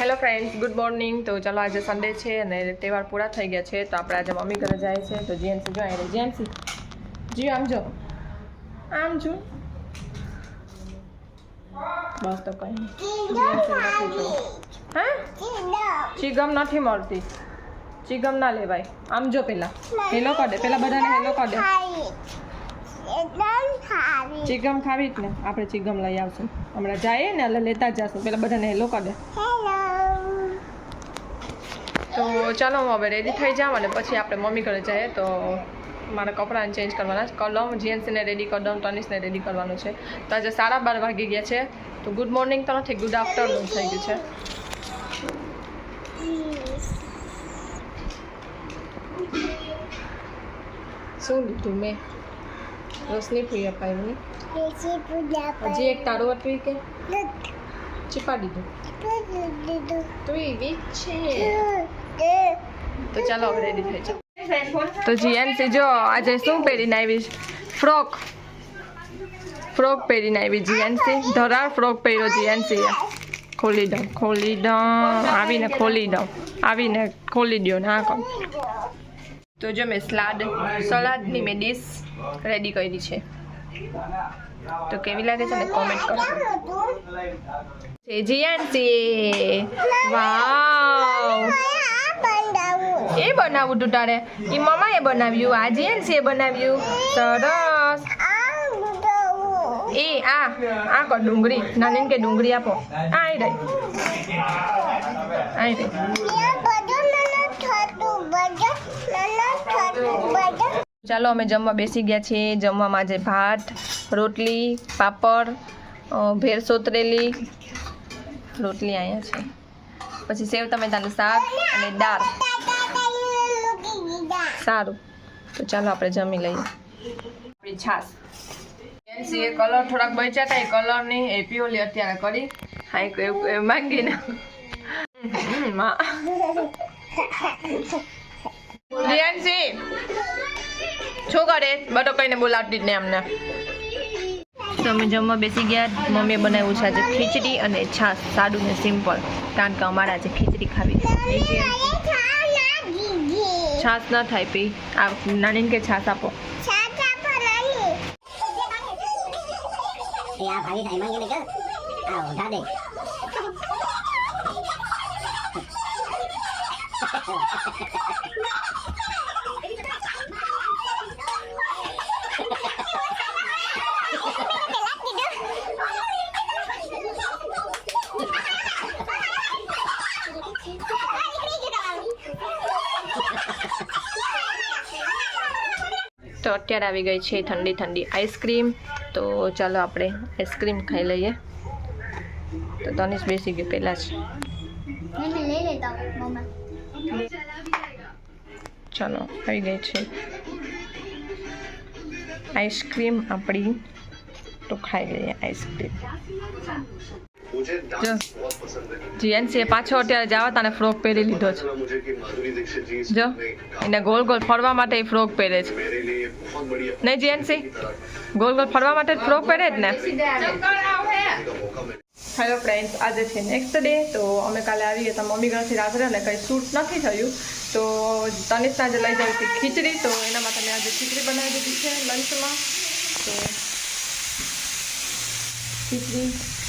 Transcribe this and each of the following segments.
Hello friends good morning તો ચાલો આજે સન્ડે છે અને તહેવાર પૂરા થઈ ગયા છે. તો આપણે આજે મમ્મી ઘરે જાય છે. તો જીએનસી જો આવી જીએનસી જી આમ જો. આમ જો. બસ તો કંઈ નહીં. હા? ચીગમ. નથી મળતી. ચીગમ ના લેવાય. આમ જો પેલા. હેલો કાઢે. પેલા બધાને હેલો કર ખાવી ચીગમ ખાવી જ ને. આપણે ચીગમ લઈ આવશું. હમણાં જઈએ ને એટલે લેતા જ જશું. પેલા બધાને હેલો કરી દે. તો ચાલો હું હવે રેડી થઈ જાઉં અને પછી આપણે મમ્મી ઘરે જઈએ. તો મારા કપડાને ચેન્જ કરવાના છે. કલમ જીએનસીને રેડી કરી દઉં તનિષને રેડી કરવાનું છે. તો આજે સાડા બાર વાગી ગયા છે. તો ગુડ મોર્નિંગ તો નથી ગુડ આફ્ટરનૂન થઈ ગયું છે. શું લીધું મેં? રોશની ફ્રી અપાવી હજી એક તારું અટવી કે? ચીપા દીધું તો એ વીક છે. તો ચાલો હવે રેડી થઈ જાઓ. તો જીએનસી જો આજે શું પહેરીને આવી ફ્રોક. ફ્રોક પહેરીને આવી જીએનસી ધરાર ફ્રોક પહેર્યો જીએનસી ખોલી દઉં ખોલી દઉં. આવીને ખોલી દઉં. આવીને ખોલી દો ના કહો તો જો મેં સલાડ, સલાડની મેં ડીશ રેડી કરી છે. તો કેવી લાગે છે ને કોમેન્ટ કરો છે જીએનસી વાવ. એ બનાવું તું તારે? એ મમ્માએ બનાવ્યું. આ જીએનસીએ બનાવ્યું. સરસ. એ, આ આ કર ડુંગળી. નાની કે ડુંગળી આપો. આ આઈ રહી આઈ રહી ચાલો, અમે જમવા બેસી ગયા છીએ. જમવામાં આજે ભાત, રોટલી, પાપડ ભેર સોતરેલી, રોટલી અહીંયા છે. પછી સેવ ટમેટાનું શાક અને દાળ. સારું. તો ચાલો, આપણે જમી લઈએ. આપણી છાશ. એ કલર થોડાક બચ્યા હતા, એ કલરની એ પીઓલી અત્યારે કરી. હા એવું માંગીને. માં. રિયાન્સી શું કરે? બધો કઈને બોલાવતી જ ને અમને. તો અમે જમવા બેસી ગયા. મમ્મીએ બનાવ્યું છે આજે ખીચડી અને છાશ. સાદું ને સિમ્પલ. કારણ કે અમારે આજે ખીચડી ખાવી છાશ ન થાય પી. આ નાની કે છાશ આપો. Ha ha ha થાય તો અત્યારે આવી ગઈ છે ઠંડી ઠંડી આઈસ્ક્રીમ. તો ચાલો આપણે આઈસ્ક્રીમ ખાઈ લઈએ. તો તનિષ બેસી ગયું પહેલાં જ. ચાલો આવી ગઈ છે. આઈસ્ક્રીમ આપણી. તો ખાઈ લઈએ આઈસ્ક્રીમ. જો જીએન છે પાછો અત્યારે જાવા તને ફ્રોક પહેરી લીધો છે જો એને ગોલ ગોલ ફરવા માટે એ ફ્રોક પહેરે છે નહીં જીએન સી ગોલ ગોલ ફરવા માટે ફ્રોક પહેરે જ ને હેલો ફ્રેન્ડ્સ આજે છે નેક્સ્ટ ડે તો અમે કાલે આવીએ ગયા મમ્મી ઘરથી રાત્રે ને કંઈ શૂટ નથી થયું તો તનિષને જે લઈ જાય હતી ખીચડી તો એના માટે મેં આજે ખીચડી બનાવી દીધી છે લંચમાં તો ખીચડી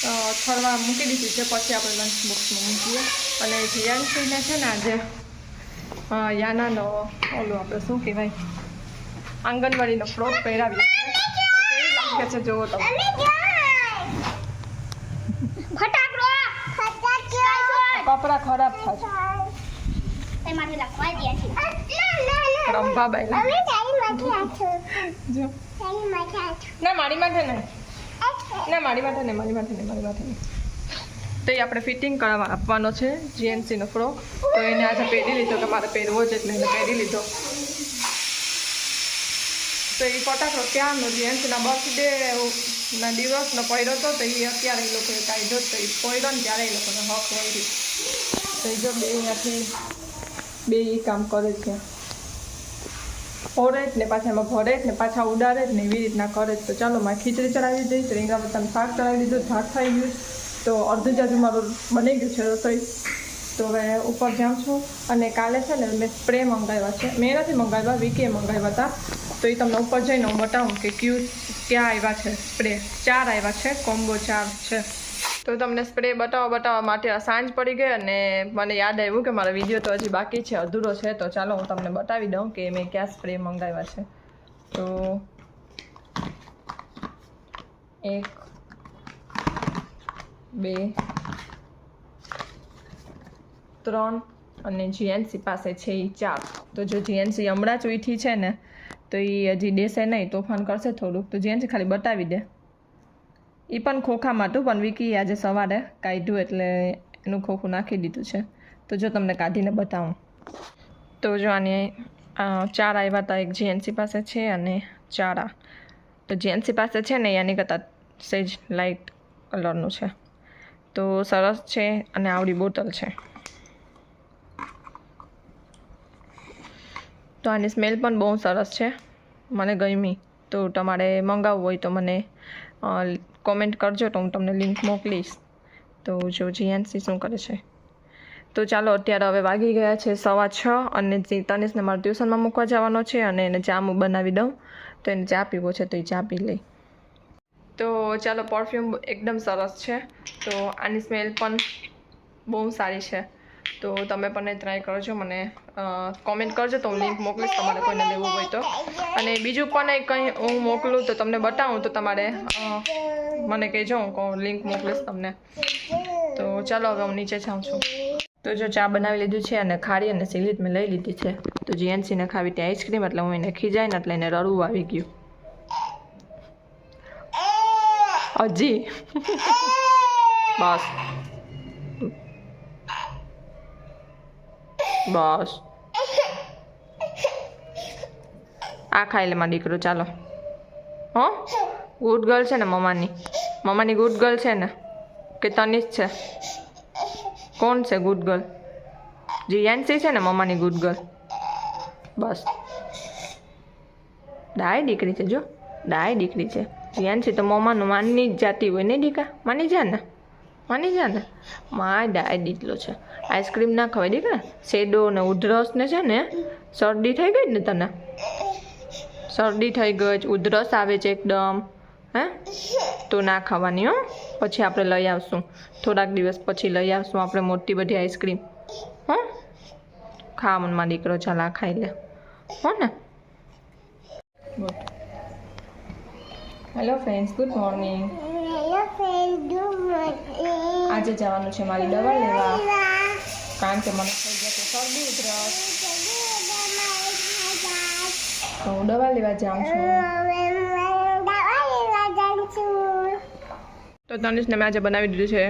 થરવા મૂકી દીધી છે. પછી આપણે લંચ બોક્સમાં મૂકીએ. અને જીયાનસીને છે ને આજે યાનાનો ઓલું આપણે શું કહેવાય? આંગણવાડીનો ફ્રોક પહેરાવીએ કેવી લાગે છે જોવો તમે કપડાં ખરાબ થશે ના મારી માથે નહીં ના, મારી માથે નહીં, મારી માથે નહીં, મારી માથે નહીં. તો એ આપણે ફિટિંગ કરાવવા આપવાનો છે જીએનસીનો ફ્રોક તો એને આજે પહેરી લીધો, કે મારે પહેરવો જ એટલે એને પહેરી લીધો. તો એ ફટાકડો ક્યાંનો જીએનસીના બર્થડે ના દિવસનો પહેર્યો હતો તો એ અત્યારે એ લોકોએ કાઢ્યો તો એ પહેર્યો ને ત્યારે એ લોકોને હક વળી તો એ જો બે અહીંયાથી બે એ કામ કરે છે. જ ને પાછા એમાં ભરે ને પાછા ઉડાડે જ ને એવી રીતના કરે તો ચાલો, મારે ખીચડી ચડાવી દઈશ રીંગણા બટાનું શાક ચડાવી દીધું, ભાત થઈ ગયું. તો અડધું જાજુ મારું બની ગયું છે રસોઈ. તો હવે ઉપર જાઉં છું અને કાલે છે ને મેં સ્પ્રે મંગાવ્યા છે. મેં નથી મંગાવ્યા, વિકીએ મંગાવ્યા હતા. તો એ તમને ઉપર જઈને હું બતાવું કે ક્યુ, ક્યાં આવ્યા છે સ્પ્રે. ચાર આવ્યા છે, કોમ્બો ચાર છે. તો તમને સ્પ્રે બતાવવા બતાવવા માટે સાંજ પડી ગઈ અને મને યાદ આવ્યું કે મારો વીડિયો તો હજી બાકી છે, અધૂરો છે. તો ચાલો હું તમને બતાવી દઉં કે મેં ક્યાં સ્પ્રે મંગાવ્યા છે. તો એક, બે, ત્રણ અને જીએનસી પાસે છે એ ચાર. તો જો જીએનસી હમણાં જ ઉઠી છે ને, તો એ હજી દેશે નહીં, તોફાન કરશે થોડુંક. તો જીએનસી ખાલી બતાવી દે. એ પણ ખોખામાં હતું, પણ વિકી આજે સવારે કાઢ્યું એટલે એનું ખોખું નાખી દીધું છે. તો જો તમને કાઢીને બતાવું. તો જો આની ચાર આવ્યા હતા એક જીએનસી પાસે છે અને ચારા તો જીએનસી પાસે છે ને, એની કરતાં સેજ લાઇટ કલરનું છે. તો સરસ છે અને આવડી બોટલ છે. તો આની સ્મેલ પણ બહુ સરસ છે. મને ગમી. તો તમારે મંગાવવું હોય તો મને કોમેન્ટ કરજો તો હું તમને લિંક મોકલીશ. તો જો જીએનસી શું કરે છે? તો ચાલો અત્યારે હવે વાગી ગયા છે સવા છ અને તનિષને મારે ટ્યુશનમાં મૂકવા જવાનો છે અને એને ચા હું બનાવી દઉં. તો એને ચા પીવો છે તો એ ચા પી લઈ તો ચાલો પરફ્યુમ એકદમ સરસ છે. તો આની સ્મેલ પણ બહુ સારી છે. તો તમે પણ એ ટ્રાય કરજો મને કોમેન્ટ કરજો તો હું લિંક મોકલીશ તમારે કોઈને લેવું હોય તો. અને બીજું પણ કંઈ હું મોકલું તો તમને બતાવું તો તમારે મને કહેજો, હું લિંક મોકલીશ તમને. તો ચાલો હવે હું નીચે જાઉં છું. તો જો ચા બનાવી લીધું છે અને ખારી અને સીલીટ મેં લઈ લીધી છે. તો જીએનસીને ખાવી ત્યાં આઈસ્ક્રીમ એટલે હું એને ખીજાઈને એટલે એને રડવું આવી ગયું. હજી બસ. બસ. આ ખાઈ લે મારો દીકરો, ચાલો. હો? ગુડ ગર્લ છે ને મમ્માની. મમ્માની ગુડ ગર્લ છે ને, કે તનિષ છે? કોણ છે ગુડ ગર્લ જીયાનસી છે ને મમ્માની ગુડ ગર્લ બસ. ડાય દીકરી છે, જો. ડાય દીકરી છે. જીયાનસી તો મમ્માનું માની જ જાતી હોય ને દીકા? માની જા ને. માની જા ને. માય ડાય દીકલો છે. આઈસ્ક્રીમ ના ખવાય દીકરા શેડો ને ઉધરસ ને છે ને, શરદી થઈ ગઈ ને તને? શરદી થઈ ગઈ, ઉધરસ આવે છે એકદમ. હે? તો ના ખાવાની હો. પછી આપણે લઈ આવશું. થોડાક દિવસ પછી લઈ આવશું આપણે મોટી બધી આઈસ્ક્રીમ. હો? ખા મનમાં દીકરો ચાલ આ ખાઈ લે. હો ને? હેલો ફ્રેન્ડ્સ ગુડ મોર્નિંગ આજે જવાનું છે મારી દવા લેવા. કારણ કે મને થઈ જશે શરદી ઉધરસ. તો હું દવા લેવા જાઉં છું. તો તનિષને મેં આજે બનાવી દીધું છે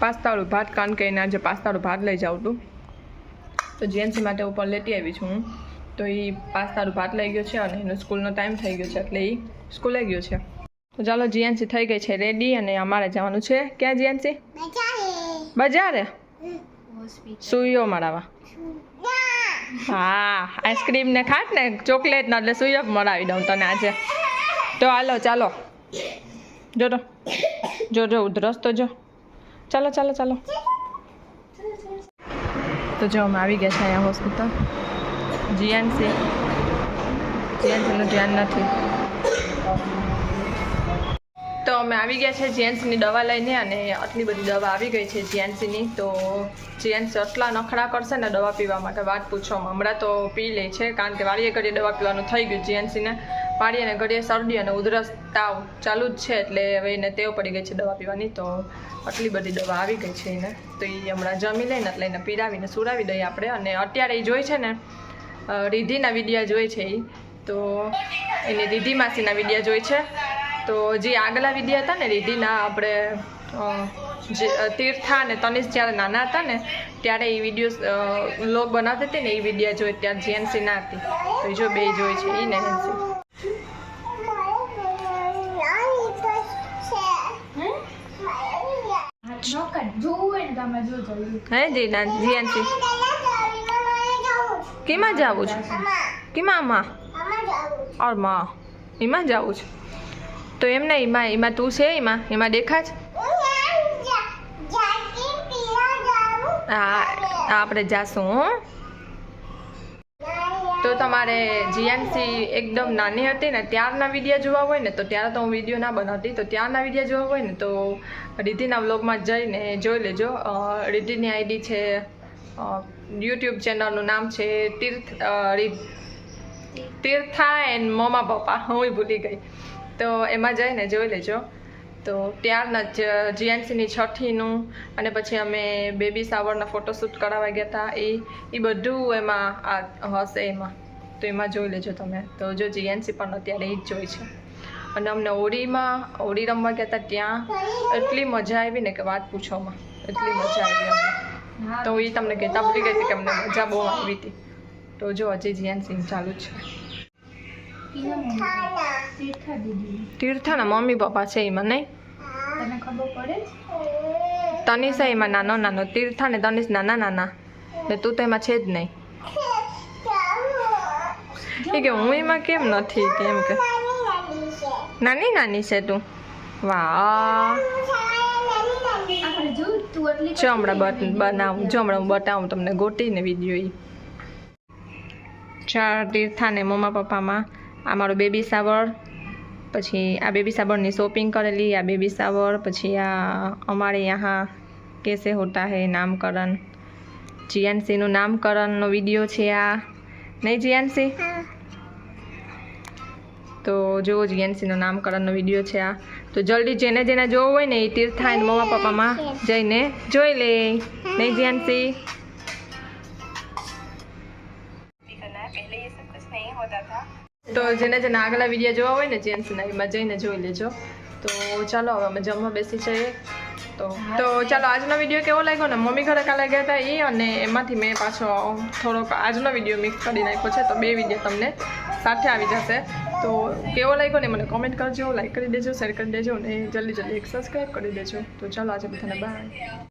પાસ્તાવાળું ભાત, કારણ કે એને આજે પાસ્તાવાળું ભાત લઈ જાઉં હતું તો જીએનસી માટે ઉપર લેતી આવી છું હું. તો એ પાસ્તાવાળું ભાત લઈ ગયો છે અને એનો સ્કૂલનો ટાઈમ થઈ ગયો છે એટલે એ સ્કૂલે ગયો છે. તો ચાલો જીએનસી થઈ ગઈ છે રેડી અને અમારે જવાનું છે. ક્યાં જીએનસી બજારે? સુઈઓ મળાવવા હા આઈસ્ક્રીમ ને ખાટ ને ચોકલેટ ને એટલે સુઈઓ મળાવી દઉં તને આજે. તો હાલો, ચાલો. જો તો જો જો, ઉધરસ તો જો. ચાલો ચાલો ચાલો. તો જો, અમે આવી ગયા છે અહીંયા હોસ્પિટલ જીએનસી જીએનસીનું ધ્યાન નથી. તો અમે આવી ગયા છે જીએનસીની દવા લઈને અને આટલી બધી દવા આવી ગઈ છે જીએનસીની તો જીએનસી આટલા નખડા કરશે ને દવા પીવા માટે. વાત પૂછવામાં હમણાં તો પી લે છે. કારણ કે વાળીએ ઘડીએ દવા પીવાનું થઈ ગયું જીએનસીને વાળીએ અને ઘડીએ શરદી અને ઉધરસ તાવ ચાલુ જ છે એટલે હવે એને ટેવ પડી ગઈ છે દવા પીવાની તો આટલી બધી દવા આવી ગઈ છે એને. તો એ હમણાં જમી લઈને એટલે એને પીરાવીને સુરાવી દઈએ આપણે. અને અત્યારે એ જોઈ છે ને રિધિના વિડીયા જોઈ છે એ તો એને રિધિ માસીના વિડીયા જોઈ છે. તો જે આગલા વિડીયા હતા ને રિધિના આપણે જે તીર્થા અને તનિષ જ્યારે નાના હતા ને, ત્યારે એ વીડિયો લોગ બનાવતી હતી ને એ વિડીયા જોઈ ત્યારે જીએનસી ના હતી. તો એ જો બે જોઈ છે એ ને હે જીના જીયાનસી કેમાં જાવું છું? કેમાં માં ઓરમાં. એમાં જાવું છું. તો એમ નહીં એમાં એમાં તું છે એમાં? એમાં દેખાજ હા આપણે જાશું હો. તો તમારે જીએનસી એકદમ નાની હતી ને ત્યારના વીડિયો જોવા હોય ને તો ત્યારે તો હું વીડિયો ના બનાવતી. તો ત્યારના વીડિયો જોવા હોય ને તો રિધિના વ્લોગમાં જઈને જોઈ લેજો. રિધિની આઈડી છે યુટ્યુબ ચેનલનું નામ છે તીર્થ તીર્થા એન્ડ મમા પપ્પા. હું ભૂલી ગઈ. તો એમાં જઈને જોઈ લેજો. તો ત્યારના જ જીએનસીની છઠ્ઠીનું અને પછી અમે બેબી સાવરના ફોટોશૂટ કરાવવા ગયા હતા એ એ બધું એમાં આ હશે એમાં. તો એમાં જોઈ લેજો તમે. તો જો જીએનસી પણ અત્યારે એ જ જોઈ છે. અને અમને હોળીમાં હોળી રમવા ગયા હતા ત્યાં. એટલી મજા આવી ને કે વાત પૂછોમાં એટલી મજા આવી તો એ તમને કહેતા ભૂલી ગઈ હતી કે અમને મજા બહુ આવી હતી. તો જો હજી જીએનસી ચાલુ છે. તીર્થાના મમ્મી પપ્પા છે એમાં નહીં? તને ખબર પડે તનિષ એમાં નાનો નાનો તીર્થા ને તનિષ નાના નાના. ને તું તો એમાં છે જ નહીં. એ કે હું એમાં કેમ નથી? કેમ કે. નાની નાની છે તું. વાહ. જો હમણાં બનાવું જો હમણાં હું બતાવું તમને ગોટીને વીડિયો ચાર તીર્થા ને મમ્મા પપ્પામાં. આ મારો બેબી સાવર પછી આ બેબી સાબરની શોપિંગ કરેલી, આ બેબી સાબર પછી આ અમારે યહાં કેસે હોતા હૈ નામકરણ. જીયાનસીનું નામકરણનો વીડિયો છે આ. નહીં જીયાનસી? તો જુઓ જીએનસીનો નામકરણનો વીડિયો છે આ. તો જલ્દી જેને જેને જોવું હોય ને એ તીર્થા એના મમ્મા પપ્પામાં જઈને જોઈ લે. નહીં જીએનસી તો જેને જેને આગલા વીડિયો જોવા હોય ને જીએનસીના એમાં જઈને જોઈ લેજો. તો ચાલો, હવે અમે જમવા બેસી જઈએ. તો તો ચાલો, આજનો વીડિયો કેવો લાગ્યો ને? મમ્મી ઘરે કાલે ગયા હતા એ અને એમાંથી મેં પાછો થોડોક આજનો વીડિયો મિક્સ કરી નાખ્યો છે. તો બે વીડિયો તમને સાથે આવી જશે. તો કેવો લાગ્યો ને, મને કોમેન્ટ કરજો લાઈક કરી દેજો શેર કરી દેજો અને જલ્દી જલ્દી એક સબસ્ક્રાઈબ કરી દેજો. તો ચાલો, આજે બધાને બાય